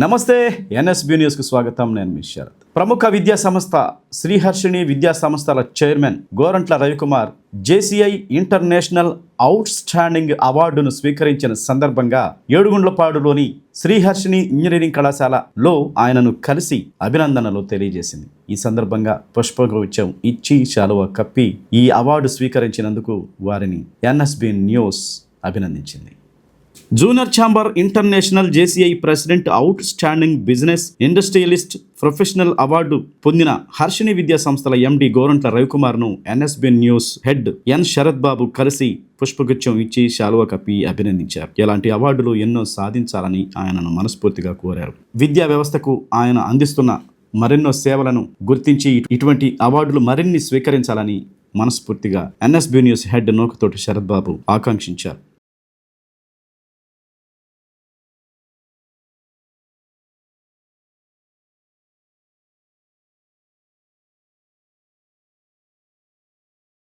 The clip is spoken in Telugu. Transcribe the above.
నమస్తే ఎన్ఎస్బి న్యూస్కు స్వాగతం. నేను మీ శరత్. ప్రముఖ విద్యా సంస్థ శ్రీహర్షిణి విద్యా సంస్థల chairman Gorantla Ravikumar JCI international outstanding అవార్డును స్వీకరించిన సందర్భంగా ఏడుగుండ్లపాడులోని శ్రీహర్షిణి ఇంజనీరింగ్ కళాశాలలో ఆయనను కలిసి అభినందనలు తెలియజేసింది. ఈ సందర్భంగా పుష్పగుచ్చం ఇచ్చి శాలువ కప్పి ఈ అవార్డు స్వీకరించినందుకు వారిని NSB news అభినందించింది. Junior chamber international JCI president outstanding business industrialist professional award పొందిన హర్షిణి విద్యా సంస్థల MD Gorantla రవికుమార్ను NSB news head N Sharath Babu కలిసి పుష్పగుచ్చం ఇచ్చి శాలువ కప్పి అభినందించారు. ఇలాంటి అవార్డులు ఎన్నో సాధించాలని ఆయనను మనస్ఫూర్తిగా కోరారు. విద్యా వ్యవస్థకు ఆయన అందిస్తున్న మరెన్నో సేవలను గుర్తించి ఇటువంటి అవార్డులు మరిన్ని స్వీకరించాలని మనస్ఫూర్తిగా NSB news head Nokathoti Sharath Babu ఆకాంక్షించారు.